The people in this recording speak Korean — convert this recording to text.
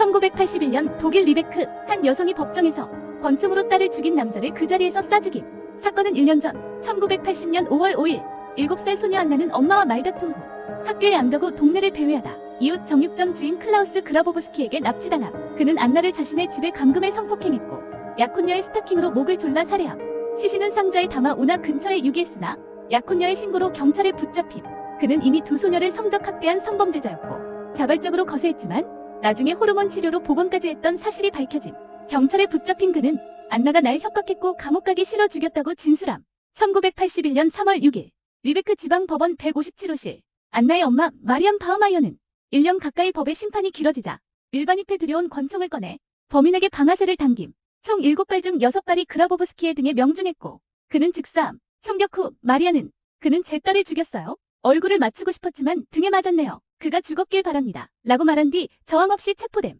1981년 독일 리베크 한 여성이 법정에서 권총으로 딸을 죽인 남자를 그 자리에서 쏴죽임. 사건은 1년 전 1980년 5월 5일 7살 소녀 안나는 엄마와 말다툼 후 학교에 안 가고 동네를 배회하다 이웃 정육점 주인 클라우스 그라보브스키에게 납치당함. 그는 안나를 자신의 집에 감금해 성폭행했고 약혼녀의 스타킹으로 목을 졸라 살해함. 시신은 상자에 담아 운하 근처에 유기했으나 약혼녀의 신고로 경찰에 붙잡힘. 그는 이미 두 소녀를 성적 학대한 성범죄자였고 자발적으로 거세했지만 나중에 호르몬 치료로 복원까지 했던 사실이 밝혀짐. 경찰에 붙잡힌 그는 안나가 날 협박했고 감옥 가기 싫어 죽였다고 진술함. 1981년 3월 6일 리베크 지방법원 157호실 안나의 엄마 마리암 바흐마이어는 1년 가까이 법의 심판이 길어지자 일반입에 들여온 권총을 꺼내 범인에게 방아쇠를 당김. 총 7발 중 6발이 그라보브스키의 등에 명중했고 그는 즉사함. 총격 후 마리아는 그는 제 딸을 죽였어요. 얼굴을 맞추고 싶었지만 등에 맞았네요. 그가 죽었길 바랍니다. 라고 말한 뒤 저항 없이 체포됨.